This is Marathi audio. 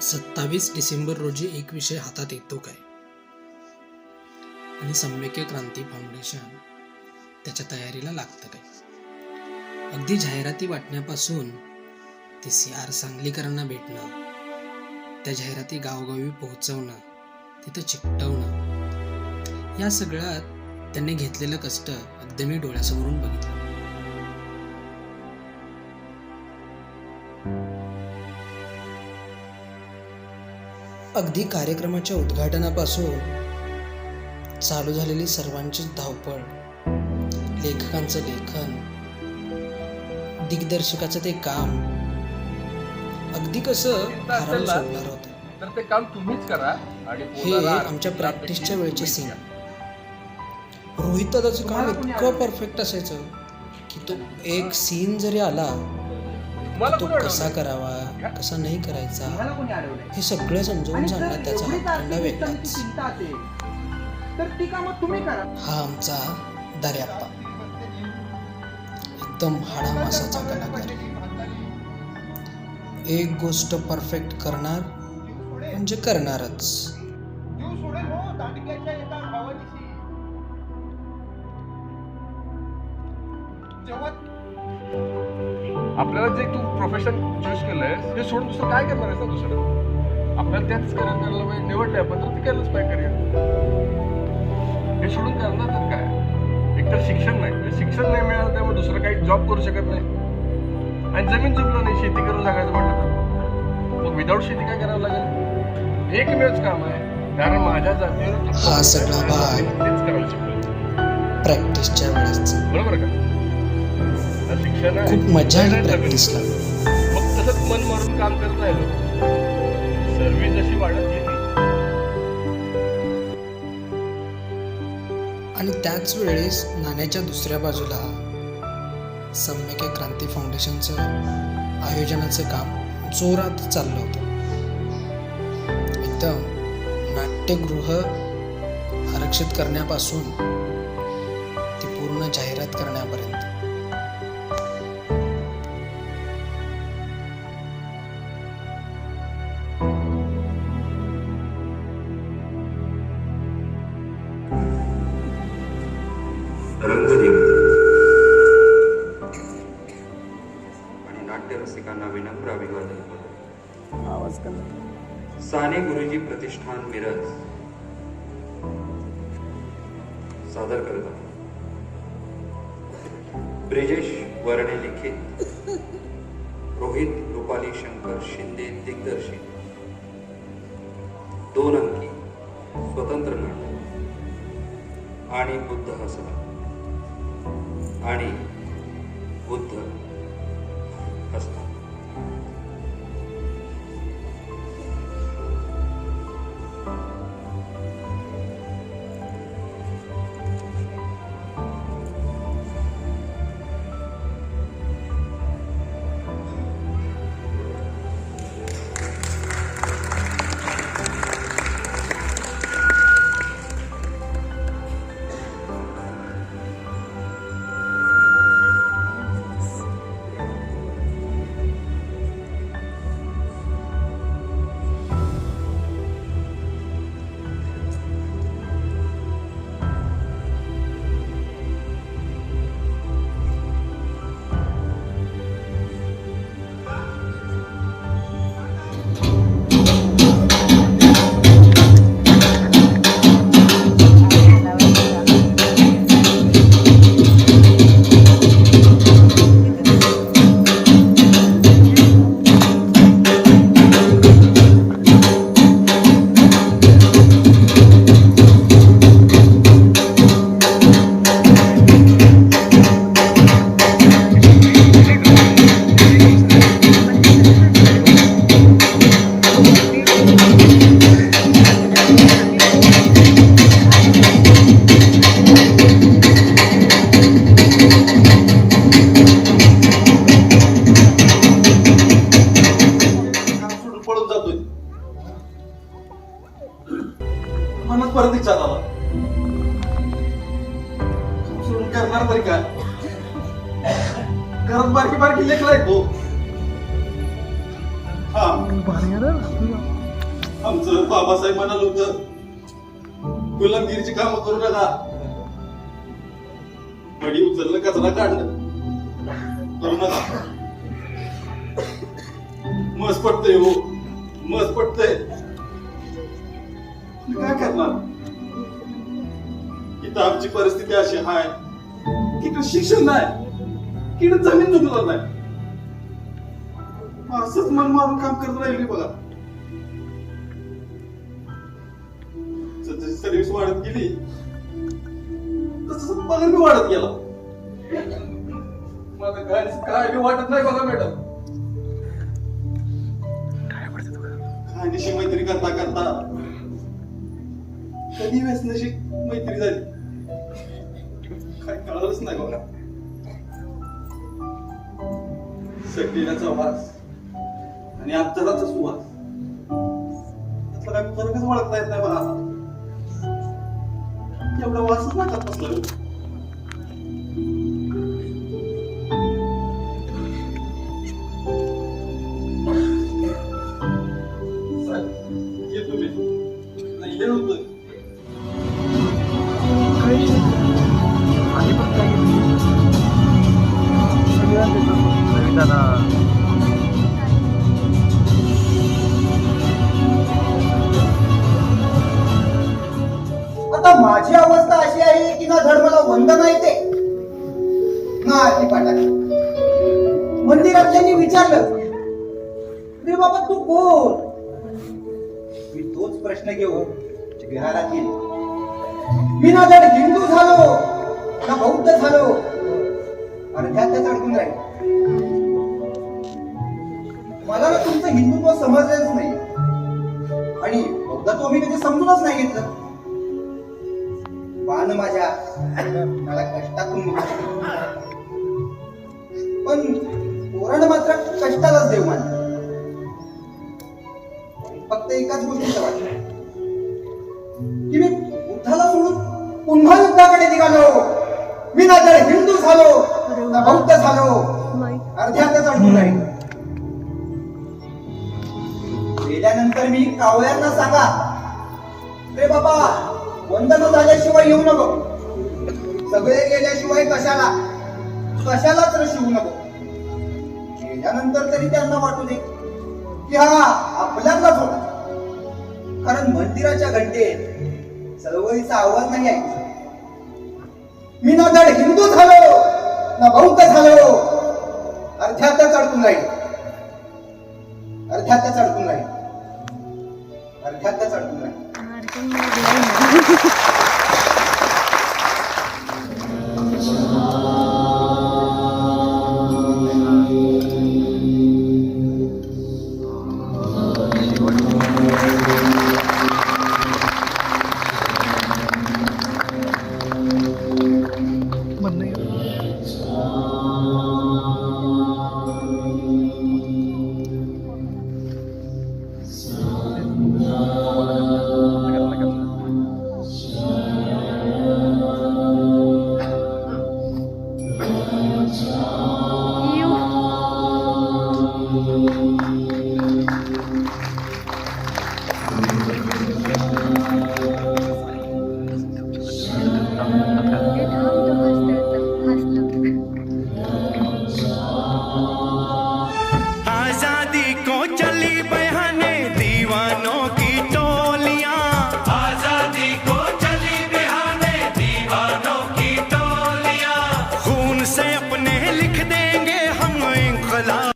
सत्तावीस डिसेंबर रोजी एक विषय हातात येतो काय? आणि सम्यक्य क्रांती फाउंडेशन त्याच्या तयारीला लागतं काय? अगदी जाहिराती वाटण्यापासून ते सी आर सांगलीकरांना भेटणं त्या जाहिराती गावोगावी पोहोचवणं तिथं चिकटवणं या सगळ्यात त्यांनी घेतलेलं कष्ट अगदी मी डोळ्यासमोरून बघितलं. अगदी कार्यक्रमाच्या उद्घाटनापासून चालू झालेली सर्वांची धावपळ. लेखकांचं लेखन दिग्दर्शकाचं ते काम. अगदी कसं भारावून सोडणार होतं. तर ते काम तुम्हीच करा आणि हे आमच्या प्रॅक्टिसच्या वेळचे सीन. रोहित दादाचं काम इतकं परफेक्ट असायचं की तो एक सीन जरी आला तो कसा? करावा? कसा नाही करायचा? हे सगळं समजावून सांगण्यात त्याचा हातखंडा वेगळाच. हा आमचा दर्याप्पा. एकदम हाडामासाचा कलाकार. एक गोष्ट परफेक्ट करणार म्हणजे करणारच. आपल्याला जे तू प्रोफेशन चूज केलंय हे सोडून दुसरं काय करणार आहेस ना दुसरं? आपल्याला त्याच करिअर करायला पाहिजे निवडले आपण तर ते केलंच पाहिजे करिअर हे सोडून करणार तर काय? एकतर शिक्षण नाही. शिक्षण नाही मिळालं त्यामुळे दुसरं काही जॉब करू शकत नाही. आणि जमीन चुकलं नाही शेती करून जगायचं म्हटलं तर. मग विदाऊट शेती काय करावं लागेल? एकमेवच काम आहे. कारण माझ्या जातीवर हा सगळा भाग. तेच करायला शिकलो प्रॅक्टिसच्या वेळेस. बरोबर का? आहे. खूप मजा आली प्रॅक्टिसला मग तसंच मन मारून काम करत राहिलो सर्व्हिस जशी वाढत गेली आणि त्याच वेळेस नाण्याच्या दुसऱ्या बाजूला सम्यक क्रांती फाउंडेशनचं आयोजनाचं काम जोरात चाललं होतं. एकदम नाट्यगृह आरक्षित करण्यापासून ती पूर्ण जाहिरात करण्यापर्यंत. आणि नाट्यरसिकांना विनम्र अभिवादन करतो साने गुरुजी प्रतिष्ठान मिरज. सादर करत आहोत. ब्रिजेश वर्णे लिखित. रोहित रुपाली शंकर शिंदे दिग्दर्शित दोन अंकी स्वतंत्र नाटक आणि बुद्ध हसला आणि बुद्ध असतात. तरी काय घरात बारकी बारकी लेखलाय भाऊ. हा आमचं बाबासाहेब म्हणाल होत गुलामगिरीची कामं करू नका. मडी उचललं कचरा काढलं. करू नका. मस पडतंय हो. मस पडतंय. काय करणार? इथं आमची परिस्थिती अशी आहे इथं शिक्षण नाही. इकडे जमीन चुकलं नाही. असंच मन मारून काम करत राहिली बघा. जशी सर्व्हिस वाढत गेली. तसं पगार बी वाढत गेला. माझं काय काय बी वाटत नाही बघा मॅडम. खाण्याशी मैत्री करता करता कधी व्यसनाशी मैत्री झाली? काय कळालंच नाही बघा सगळ्याचा वास आणि आत्ताचा सुवास. त्यातला काय फरकच ओळखता येत नाही बघा एवढा वासच नाकात बसला. आहे मला वंदना येते. ना आरती पाठाची मंदिरातल्यांनी विचारलं रे बाबा तू कोण? मी तोच प्रश्न घेऊन विहारात गेलो मी ना जर हिंदू झालो ना बौद्ध झालो अर्ध्यातच अडकून राहील. मला ना तुमचं हिंदुत्व समजलंच नाही. आणि बौद्धत्व मी कधी समजूनच नाही घेतलं. बाण माझ्या. मला कष्टातून पण कोरण मात्र कष्टालाच देव मान फक्त एकाच गोष्टीचं वाटलं की मी बुद्धाला सोडून पुन्हा युद्धाकडे निघालो. मी ना तर हिंदू झालो ना बौद्ध झालो अर्ध्यातच अडकून राहील गेल्यानंतर मी कावळ्यांना सांगा रे बाबा वंदन झाल्याशिवाय येऊ नको. सगळे गेल्याशिवाय कशाला? कशालाच रे शिवू नको. गेल्यानंतर तरी त्यांना वाटू दे की हा आपल्यालाच होता कारण मंदिराच्या घंटेत चळवळीचा आवाज नाही आहे. मी ना धड हिंदू झालो ना बौद्ध झालो. अर्ध्यातच अडकून राहील. अर्थातच अडकून राहील. राहील